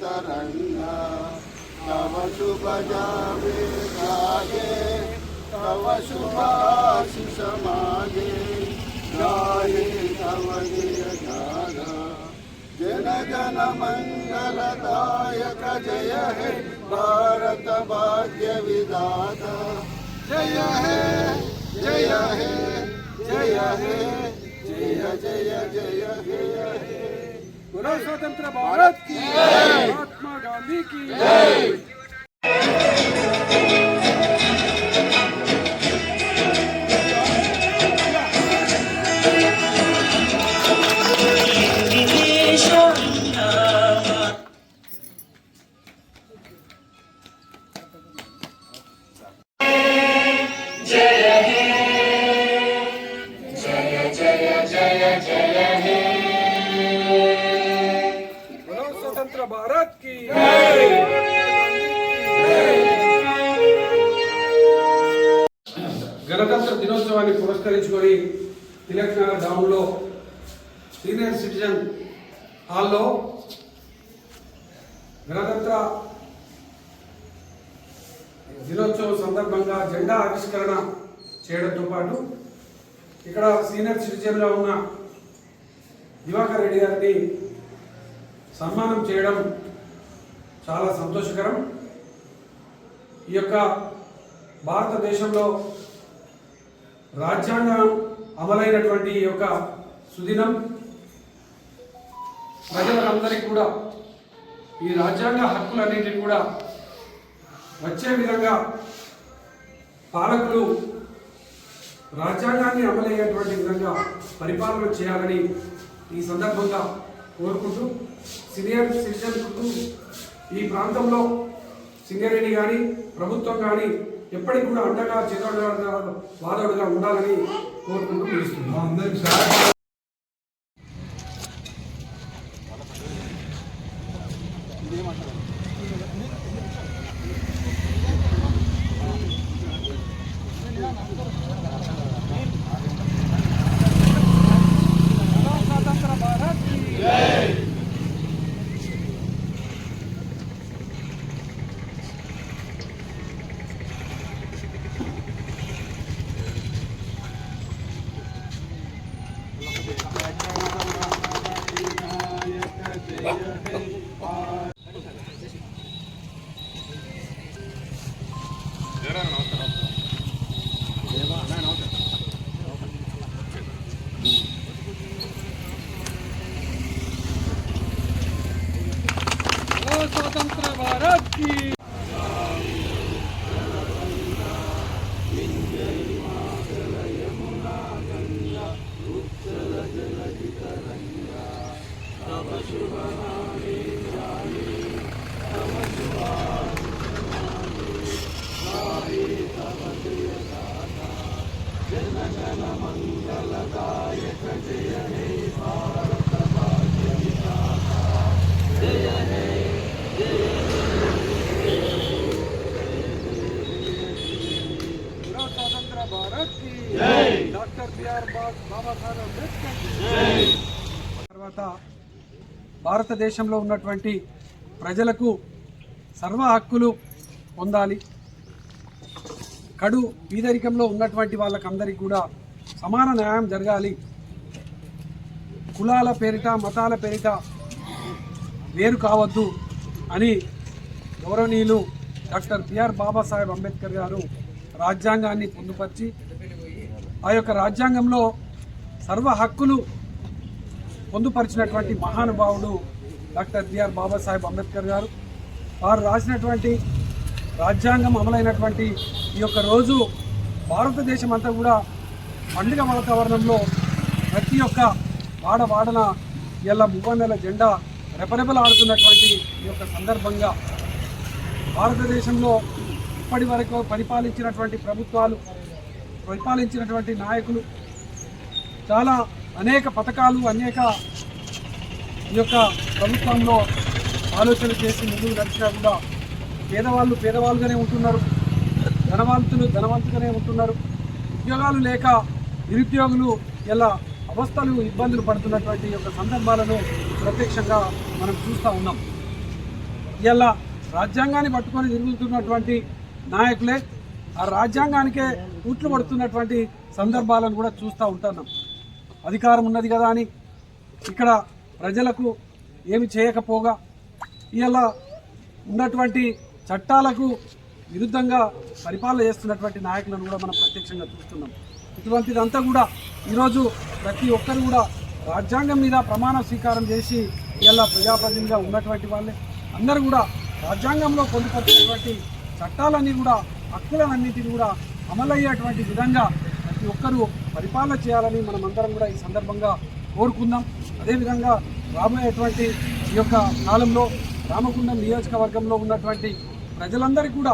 तरन्ना तव शुभ जावे गाये तव शुभाशिष मागे मंगलदायक जय हे भारत भाग्य विधाता। जय हे जय हे जय हे जय जय जय जय हे। बोलो स्वतंत्र भारत की महात्मा गांधी की పురస్కరించుకొని తిలక్ నగర్ డౌన్లో సీనియర్ సిటిజన్ హాల్లో గణతంత్ర దినోత్సవం సందర్భంగా జెండా ఆవిష్కరణ చేయడంతో పాటు ఇక్కడ సీనియర్ సిటిజన్గా ఉన్న దివాకర్ రెడ్డి గారిని సన్మానం చేయడం చాలా సంతోషకరం. ఈ యొక్క భారతదేశంలో రాజ్యాంగం అమలైనటువంటి యొక్క సుదినం ప్రజలందరికీ కూడా ఈ రాజ్యాంగ హక్కులన్నింటినీ కూడా వచ్చే విధంగా పాలకులు రాజ్యాంగాన్ని అమలయ్యేటువంటి విధంగా పరిపాలన చేయాలని ఈ సందర్భంగా కోరుకుంటూ సీనియర్ సిటిజన్కు ఈ ప్రాంతంలో సింగరేణి కానీ ప్రభుత్వం కానీ ఎప్పటికి కూడా అండగా చేదోడుగా వాదోడుగా ఉండాలని కోరుకుంటూ పిలుస్తున్నాం. డాక్టర్ తర్వాత భారతదేశంలో ఉన్నటువంటి ప్రజలకు సర్వ హక్కులు పొందాలి. కడు పీదరికంలో ఉన్నటువంటి వాళ్ళకందరికీ కూడా సమాన న్యాయం జరగాలి. కులాల పేరిట మతాల పేరిట వేరు కావద్దు అని గౌరవనీయులు డాక్టర్ బిఆర్ బాబాసాహెబ్ అంబేద్కర్ గారు రాజ్యాంగాన్ని పొందుపరిచి ఆ యొక్క రాజ్యాంగంలో సర్వ హక్కులు పొందుపరిచినటువంటి మహానుభావుడు డాక్టర్ బిఆర్ బాబాసాహెబ్ అంబేద్కర్ గారు. వారు రాసినటువంటి రాజ్యాంగం అమలైనటువంటి ఈ యొక్క రోజు భారతదేశం అంతా కూడా పండుగ వాతావరణంలో ప్రతి ఒక్క వాడ వాడన ఇలా మువ్వన్నెల జెండా రెపరెపలాడుతున్నటువంటి ఈ యొక్క సందర్భంగా భారతదేశంలో ఇప్పటి వరకు పరిపాలించినటువంటి ప్రభుత్వాలు పరిపాలించినటువంటి నాయకులు చాలా అనేక పథకాలు అనేక ఈ యొక్క ప్రభుత్వంలో ఆలోచన చేసి ముందుకు నడిచినా కూడా. పేదవాళ్ళు పేదవాళ్ళుగానే ఉంటున్నారు. ధనవంతులు ధనవంతుగానే ఉంటున్నారు. ఉద్యోగాలు లేక నిరుద్యోగులు ఇలా అవస్థలు ఇబ్బందులు పడుతున్నటువంటి యొక్క సందర్భాలను ప్రత్యక్షంగా మనం చూస్తూ ఉన్నాం. ఇలా రాజ్యాంగాన్ని పట్టుకొని తిరుగుతున్నటువంటి నాయకులే ఆ రాజ్యాంగానికే ఊట్లు పడుతున్నటువంటి సందర్భాలను కూడా చూస్తూ ఉంటున్నాం అధికారం ఉన్నది కదా అని ఇక్కడ ప్రజలకు ఏమి చేయకపోగా ఇలా ఉన్నటువంటి చట్టాలకు విరుద్ధంగా పరిపాలన చేస్తున్నటువంటి నాయకులను కూడా మనం ప్రత్యక్షంగా చూస్తున్నాం. ఇటువంటిదంతా కూడా ఈరోజు ప్రతి ఒక్కరు కూడా రాజ్యాంగం మీద ప్రమాణ స్వీకారం చేసి ఇలా ప్రజాప్రతినిధిగా ఉన్నటువంటి వాళ్ళే. అందరూ కూడా రాజ్యాంగంలో పొందుపరిచినటువంటి చట్టాలన్నీ కూడా హక్కులన్నింటినీ కూడా అమలయ్యేటువంటి విధంగా ప్రతి ఒక్కరూ పరిపాలన చేయాలని మనం అందరం కూడా ఈ సందర్భంగా కోరుకుందాం. అదేవిధంగా రాబోయేటువంటి ఈ యొక్క కాలంలో రామకుండం నియోజకవర్గంలో ఉన్నటువంటి ప్రజలందరికీ కూడా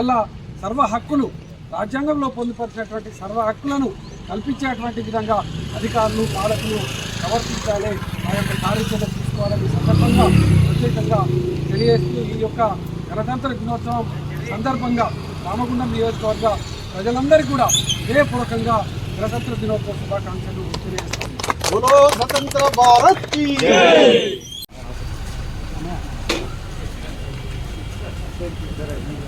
ఇలా సర్వ హక్కులు రాజ్యాంగంలో పొందుపరిచినటువంటి సర్వ హక్కులను కల్పించేటువంటి విధంగా అధికారులు పాలకులు ప్రవర్తించాలి. ఆ యొక్క కార్యచరణ తీసుకోవాలని సందర్భంగా ప్రత్యేకంగా తెలియజేస్తూ ఈ యొక్క గణతంత్ర దినోత్సవం సందర్భంగా రామగుండం నియోజకవర్గ ప్రజలందరికీ కూడా హృదయపూర్వకంగా గణతంత్ర దినోత్సవ శుభాకాంక్షలు తెలియజేస్తాను స్వతంత్ర భారత్ Thank you.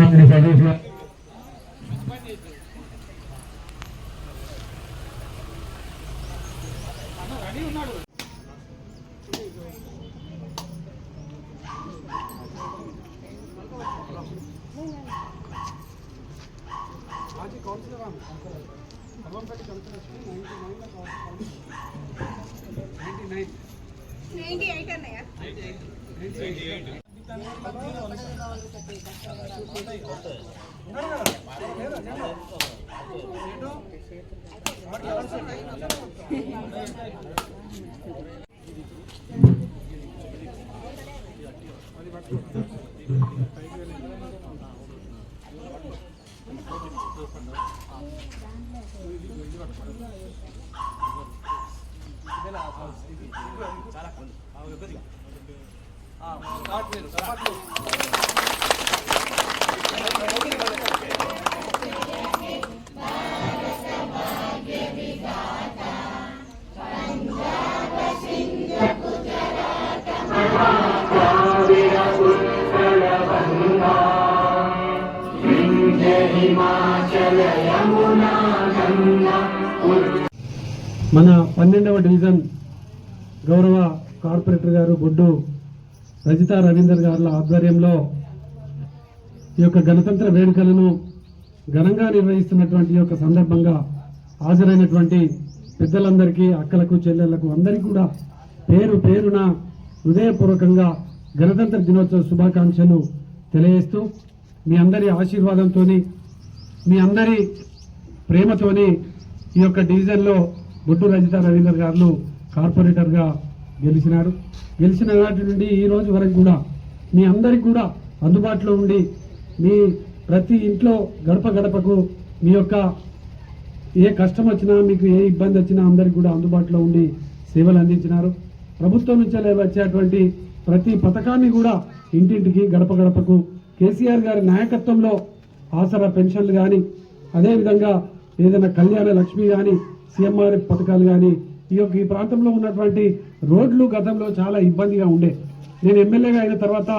నంగిడి సతీష్ గారు నైన్టీ ఎయిట్ అన్నయ్య. నైన్టీ ఎయిట్ అన్నయ్య మన పన్నెండవ డివిజన్ గౌరవ కార్పొరేటర్ గారు బొడ్డు రజిత రవీందర్ గారుల ఆధ్వర్యంలో ఈ యొక్క గణతంత్ర వేడుకలను ఘనంగా నిర్వహిస్తున్నటువంటి ఈ యొక్క సందర్భంగా హాజరైనటువంటి పెద్దలందరికీ అక్కలకు చెల్లెళ్ళకు అందరికీ కూడా పేరు పేరున హృదయపూర్వకంగా గణతంత్ర దినోత్సవ శుభాకాంక్షలు తెలియజేస్తూ మీ అందరి ఆశీర్వాదంతో మీ అందరి ప్రేమతోని ఈ యొక్క డివిజన్లో బొడ్డు రజిత రవీందర్ గారు కార్పొరేటర్గా గెలిచినారు గెలిచిన నాటి నుండి ఈ రోజు వరకు కూడా మీ అందరికి కూడా అందుబాటులో ఉండి మీ ప్రతి ఇంట్లో గడప గడపకు మీ యొక్క ఏ కష్టం వచ్చినా మీకు ఏ ఇబ్బంది వచ్చినా అందరికి కూడా అందుబాటులో ఉండి సేవలు అందించినారు. ప్రభుత్వం నుంచి వచ్చేటువంటి ప్రతి పథకాన్ని కూడా ఇంటింటికి గడప గడపకు కేసీఆర్ గారి నాయకత్వంలో ఆసరా పెన్షన్లు కానీ అదేవిధంగా ఏదైనా కళ్యాణ లక్ష్మి కానీ సీఎంఆర్ పథకాలు కానీ ఈ యొక్క ఈ ప్రాంతంలో ఉన్నటువంటి రోడ్లు గతంలో చాలా ఇబ్బందిగా ఉండే. నేను ఎమ్మెల్యేగా అయిన తర్వాత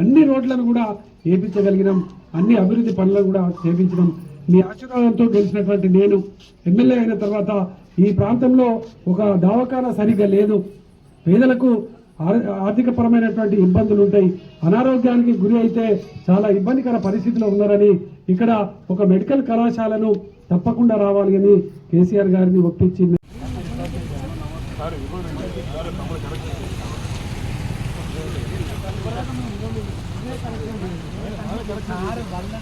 అన్ని రోడ్లను కూడా వేపించగలిగినాం అన్ని అభివృద్ధి పనులను కూడా చేపించడం మీ ఆశీర్వాదంతో గెలిచినటువంటి నేను ఎమ్మెల్యే అయిన తర్వాత ఈ ప్రాంతంలో ఒక దవాఖానా సరిగ్గా లేదు. పేదలకు ఆర్థికపరమైనటువంటి ఇబ్బందులు ఉంటాయి. అనారోగ్యానికి గురి అయితే చాలా ఇబ్బందికర పరిస్థితిలో ఉన్నారని ఇక్కడ ఒక మెడికల్ కళాశాలను తప్పకుండా రావాలి అని కేసీఆర్ గారిని ఒప్పించింది யாரும் வரல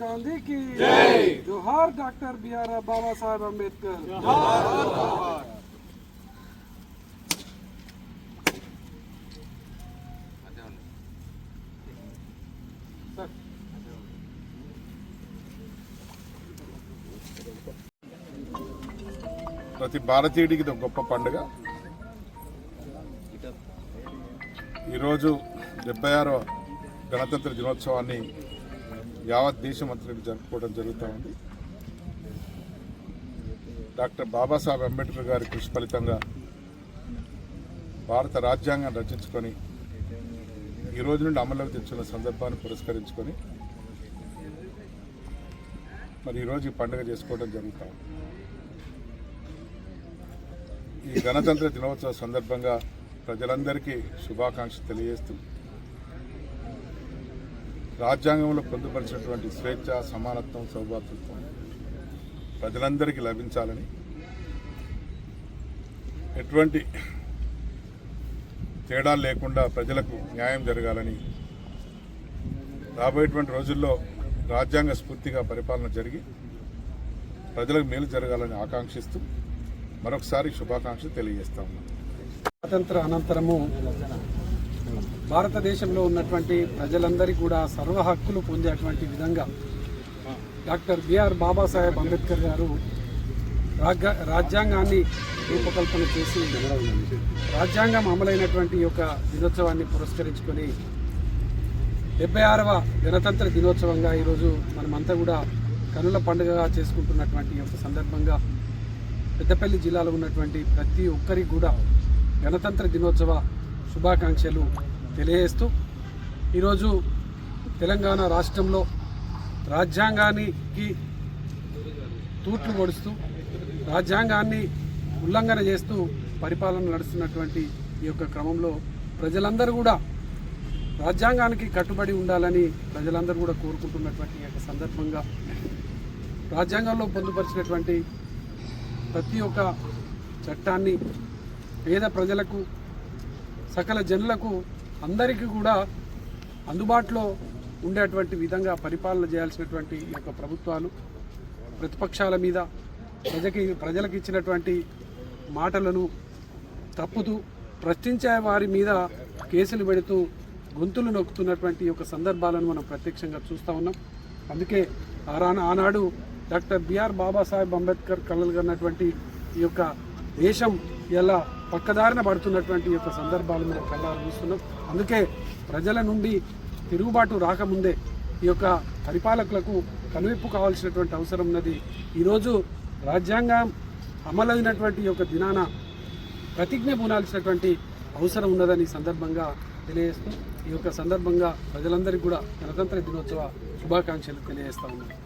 గాంధీ కి జోహార్ డాక్టర్ బిఆర్ బాబాసాహెబ్ అంబేద్కర్ ప్రతి భారతీయుడికి ఇది ఒక గొప్ప పండుగ. ఈరోజు డెబ్బై ఆరవ గణతంత్ర దినోత్సవాన్ని యావత్ దేశం అంతటి జరుపుకోవడం జరుగుతూ ఉంది. డాక్టర్ బాబాసాహెబ్ అంబేద్కర్ గారి కృషి ఫలితంగా భారత రాజ్యాంగం రచించుకొని ఈ రోజు నుండి అమల్లోకి తెచ్చున్న సందర్భాన్ని పురస్కరించుకొని మరి ఈరోజు ఈ పండుగ చేసుకోవడం జరుగుతూ ఉంది. ఈ గణతంత్ర దినోత్సవ సందర్భంగా ప్రజలందరికీ శుభాకాంక్షలు తెలియజేస్తూ రాజ్యాంగంలో పొందుపరిచినటువంటి స్వేచ్ఛ సమానత్వం సౌభాతృత్వం ప్రజలందరికీ లభించాలని ఎటువంటి తేడా లేకుండా ప్రజలకు న్యాయం జరగాలని రాబోయేటువంటి రోజుల్లో రాజ్యాంగ స్ఫూర్తిగా పరిపాలన జరిగి ప్రజలకు మేలు జరగాలని ఆకాంక్షిస్తూ మరొకసారి శుభాకాంక్షలు తెలియజేస్తా ఉన్నాను స్వాతంత్ర అనంతరము భారతదేశంలో ఉన్నటువంటి ప్రజలందరికీ కూడా సర్వ హక్కులు పొందేటువంటి విధంగా డాక్టర్ బిఆర్ బాబాసాహెబ్ అంబేద్కర్ గారు రాజ్యాంగాన్ని రూపకల్పన చేసి రాజ్యాంగం అమలైనటువంటి యొక్క దినోత్సవాన్ని పురస్కరించుకొని డెబ్బై ఆరవ గణతంత్ర దినోత్సవంగా ఈరోజు మనమంతా కూడా కనుల పండుగగా చేసుకుంటున్నటువంటి యొక్క సందర్భంగా పెద్దపల్లి జిల్లాలో ఉన్నటువంటి ప్రతి ఒక్కరికి కూడా గణతంత్ర దినోత్సవ శుభాకాంక్షలు తెలియజేస్తూ ఈరోజు తెలంగాణ రాష్ట్రంలో రాజ్యాంగానికి తూట్లు పొడుస్తూ రాజ్యాంగాన్ని ఉల్లంఘన చేస్తూ పరిపాలన నడుస్తున్నటువంటి ఈ యొక్క క్రమంలో ప్రజలందరూ కూడా రాజ్యాంగానికి కట్టుబడి ఉండాలని ప్రజలందరూ కూడా కోరుకుంటున్నటువంటి యొక్క సందర్భంగా రాజ్యాంగంలో పొందుపరిచినటువంటి ప్రతి ఒక్క చట్టాన్ని పేద ప్రజలకు సకల జనులకు అందరికీ కూడా అందుబాటులో ఉండేటువంటి విధంగా పరిపాలన చేయాల్సినటువంటి ఈ యొక్క ప్రభుత్వాలు ప్రతిపక్షాల మీద ప్రజకి ప్రజలకు ఇచ్చినటువంటి మాటలను తప్పుతూ ప్రశ్నించే వారి మీద కేసులు పెడుతూ గొంతులు నొక్కుతున్నటువంటి యొక్క సందర్భాలను మనం ప్రత్యక్షంగా చూస్తూ ఉన్నాం. అందుకే ఆనాడు డాక్టర్ బిఆర్ బాబాసాహెబ్ అంబేద్కర్ కలలు కన్నటువంటి ఈ యొక్క దేశం ఎలా పక్కదారిన పడుతున్నటువంటి ఈ యొక్క సందర్భాలు మనం కళ్ళారు చూస్తున్నాం. అందుకే ప్రజల నుండి తిరుగుబాటు రాకముందే ఈ యొక్క పరిపాలకులకు కనువిప్పు కావాల్సినటువంటి అవసరం ఉన్నది. ఈరోజు రాజ్యాంగం అమలైనటువంటి ఈ యొక్క దినాన ప్రతిజ్ఞ పూనాల్సినటువంటి అవసరం ఉన్నదని సందర్భంగా తెలియజేస్తూ ఈ యొక్క సందర్భంగా ప్రజలందరికీ కూడా గణతంత్ర దినోత్సవ శుభాకాంక్షలు తెలియజేస్తా ఉన్నాను